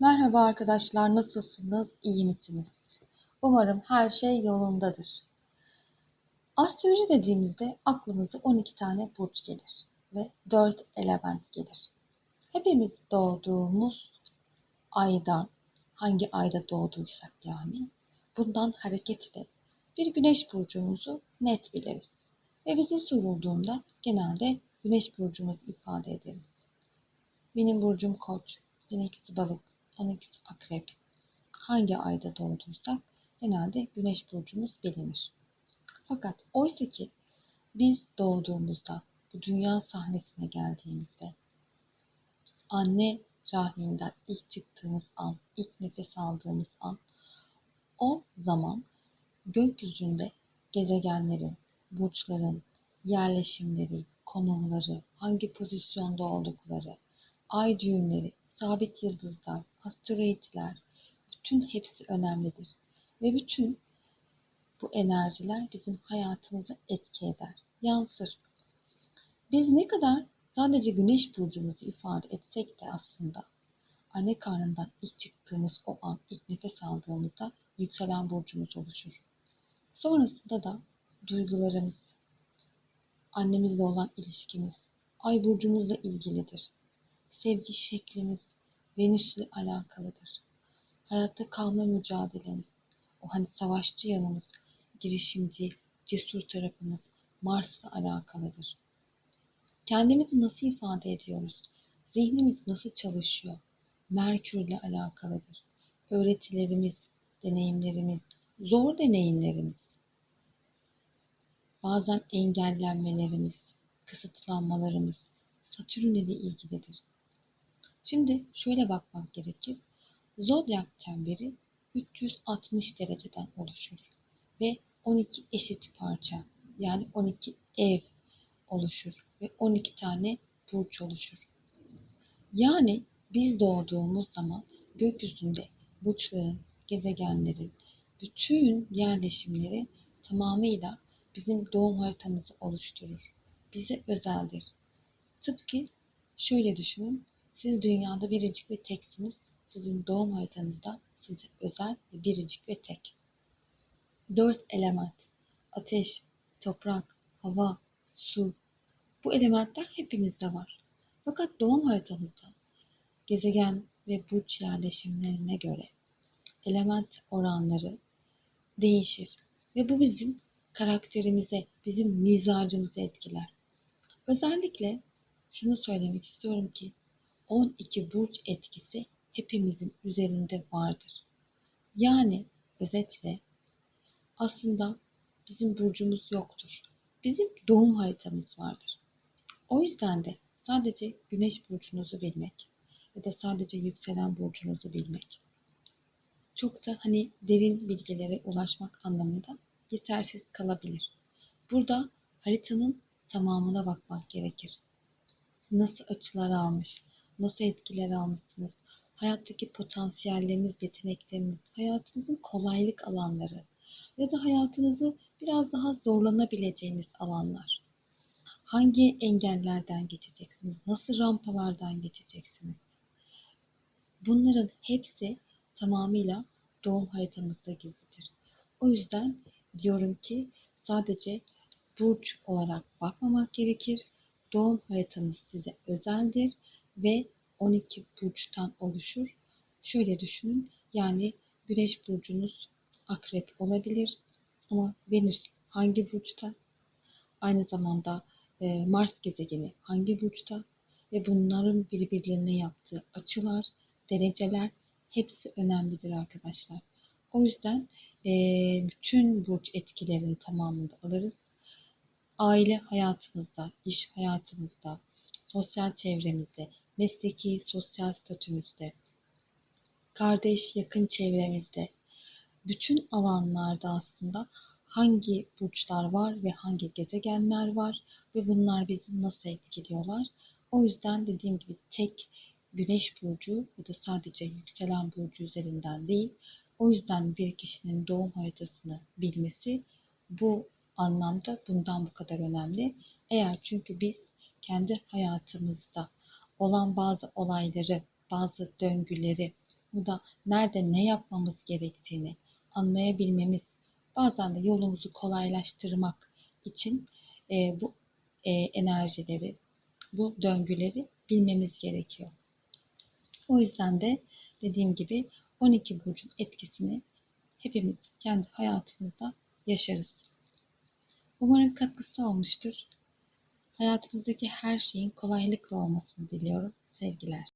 Merhaba arkadaşlar, nasılsınız? İyi misiniz? Umarım her şey yolundadır. Astroloji dediğimizde aklımıza 12 tane burç gelir ve 4 element gelir. Hepimiz doğduğumuz aydan, hangi ayda doğduysak yani, bundan hareketle bir güneş burcumuzu net biliriz. Ve bize sorulduğunda genelde güneş burcumuzu ifade ederiz. Benim burcum koç, seninkisi balık, onunkisi akrep. Hangi ayda doğduysak genelde güneş burcumuz bilinir. Fakat oysa ki biz doğduğumuzda, bu dünya sahnesine geldiğimizde, anne rahminden ilk çıktığımız an, ilk nefes aldığımız an, o zaman gökyüzünde gezegenlerin, burçların, yerleşimleri, konumları, hangi pozisyonda oldukları, ay düğümleri, sabit yıldızlar, asteroidler, bütün hepsi önemlidir. Ve bütün bu enerjiler bizim hayatımıza etki eder, yansır. Biz ne kadar sadece güneş burcumuzu ifade etsek de aslında anne karnından ilk çıktığımız o an, ilk nefes aldığımızda yükselen burcumuz oluşur. Sonrasında da duygularımız, annemizle olan ilişkimiz, ay burcumuzla ilgilidir. Sevgi şeklimiz Venüs'le alakalıdır. Hayatta kalma mücadelemiz, o hani savaşçı yanımız, girişimci, cesur tarafımız Mars'la alakalıdır. Kendimizi nasıl ifade ediyoruz? Zihnimiz nasıl çalışıyor? Merkürle alakalıdır. Öğretilerimiz, deneyimlerimiz, zor deneyimlerimiz, bazen engellenmelerimiz, kısıtlanmalarımız Satürn ile ilgilidir. Şimdi şöyle bakmak gerekir. Zodyak çemberi 360 dereceden oluşur ve 12 eşit parça yani 12 ev oluşur ve 12 tane burç oluşur. Yani biz doğduğumuz zaman gökyüzünde burçların, gezegenlerin, bütün yerleşimleri tamamıyla bizim doğum haritamızı oluşturur. Bize özeldir. Tıpkı şöyle düşünün, siz dünyada biricik ve teksiniz. Sizin doğum haritanızda size özel ve biricik ve tek. Dört element, ateş, toprak, hava, su. Bu elementler hepimizde var. Fakat doğum haritanızda gezegen ve burç yerleşimlerine göre element oranları değişir. Ve bu bizim karakterimize, bizim mizacımızı etkiler. Özellikle şunu söylemek istiyorum ki 12 burç etkisi hepimizin üzerinde vardır. Yani özetle aslında bizim burcumuz yoktur. Bizim doğum haritamız vardır. O yüzden de sadece güneş burcunuzu bilmek ya da sadece yükselen burcunuzu bilmek çok da hani derin bilgilere ulaşmak anlamında yetersiz kalabilir. Burada haritanın tamamına bakmak gerekir. Nasıl açılar almış, nasıl etkiler almışsınız, hayattaki potansiyelleriniz, yetenekleriniz, hayatınızın kolaylık alanları ya da hayatınızı biraz daha zorlanabileceğiniz alanlar. Hangi engellerden geçeceksiniz? Nasıl rampalardan geçeceksiniz? Bunların hepsi tamamıyla doğum haritanızda gizlidir. O yüzden diyorum ki sadece burç olarak bakmamak gerekir. Doğum haritanız size özeldir ve 12 burçtan oluşur. Şöyle düşünün yani güneş burcunuz akrep olabilir ama Venüs hangi burçta? Aynı zamanda e, Mars gezegeni hangi burçta? Ve bunların birbirlerine yaptığı açılar, dereceler hepsi önemlidir arkadaşlar. O yüzden e, bütün burç etkilerini tamamında alırız. Aile hayatımızda, iş hayatımızda, sosyal çevremizde, mesleki, sosyal statümüzde, kardeş, yakın çevremizde, bütün alanlarda aslında hangi burçlar var ve hangi gezegenler var ve bunlar bizi nasıl etkiliyorlar. O yüzden dediğim gibi tek güneş burcu ya da sadece yükselen burcu üzerinden değil. O yüzden bir kişinin doğum haritasını bilmesi bu anlamda bundan bu kadar önemli. Eğer çünkü biz kendi hayatımızda olan bazı olayları, bazı döngüleri, burada nerede ne yapmamız gerektiğini anlayabilmemiz, bazen de yolumuzu kolaylaştırmak için e, bu e, enerjileri, bu döngüleri bilmemiz gerekiyor. O yüzden de dediğim gibi 12 burcun etkisini hepimiz kendi hayatımızda yaşarız. Umarım katkısı olmuştur. Hayatımızdaki her şeyin kolaylıkla olmasını diliyorum. Sevgiler.